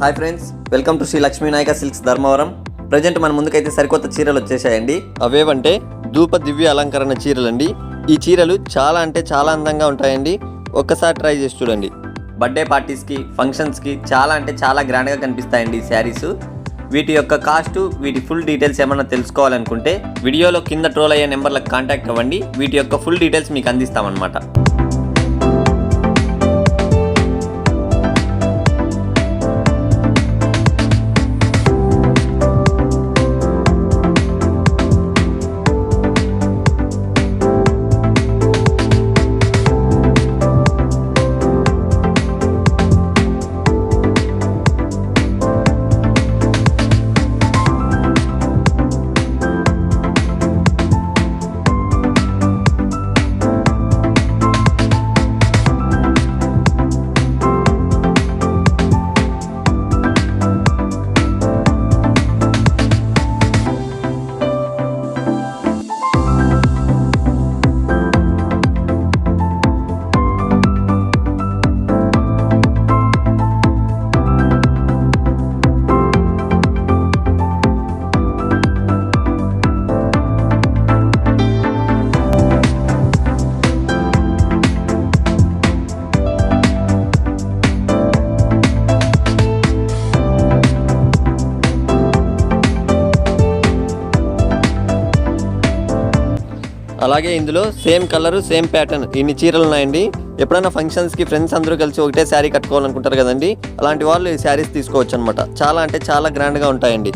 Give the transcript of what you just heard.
Hi friends welcome to Shri Lakshminayaka silks Dharmavaram. Present మన ముందుకైతే సరికొత్త చీరలు వచ్చేసాయండి. అవేవంటే ధూప దివ్య అలంకరణ చీరలండి. ఈ చీరలు చాలా అంటే చాలా అందంగా ఉంటాయండి. ఒక్కసారి ట్రై చేసి చూడండి. బర్త్డే పార్టీస్కి ఫంక్షన్స్కి చాలా అంటే చాలా గ్రాండ్గా కనిపిస్తాయండి ఈ శారీస్. వీటి యొక్క కాస్ట్ వీటి ఫుల్ డీటెయిల్స్ ఏమన్నా తెలుసుకోవాలనుకుంటే వీడియోలో కింద ట్రోల్ అయ్యే నెంబర్లకు కాంటాక్ట్ అవ్వండి. వీటి యొక్క ఫుల్ డీటెయిల్స్ మీకు అందిస్తామన్నమాట. అలాగే ఇందులో సేమ్ కలర్ సేమ్ ప్యాటర్న్ ఇన్ని చీరలు ఉన్నాయండి. ఎప్పుడైనా ఫంక్షన్స్కి ఫ్రెండ్స్ అందరూ కలిసి ఒకటే శారీ కట్టుకోవాలనుకుంటారు కదండి. అలాంటి వాళ్ళు ఈ శారీస్ తీసుకోవచ్చు అనమాట చాలా అంటే చాలా గ్రాండ్గా ఉంటాయండి.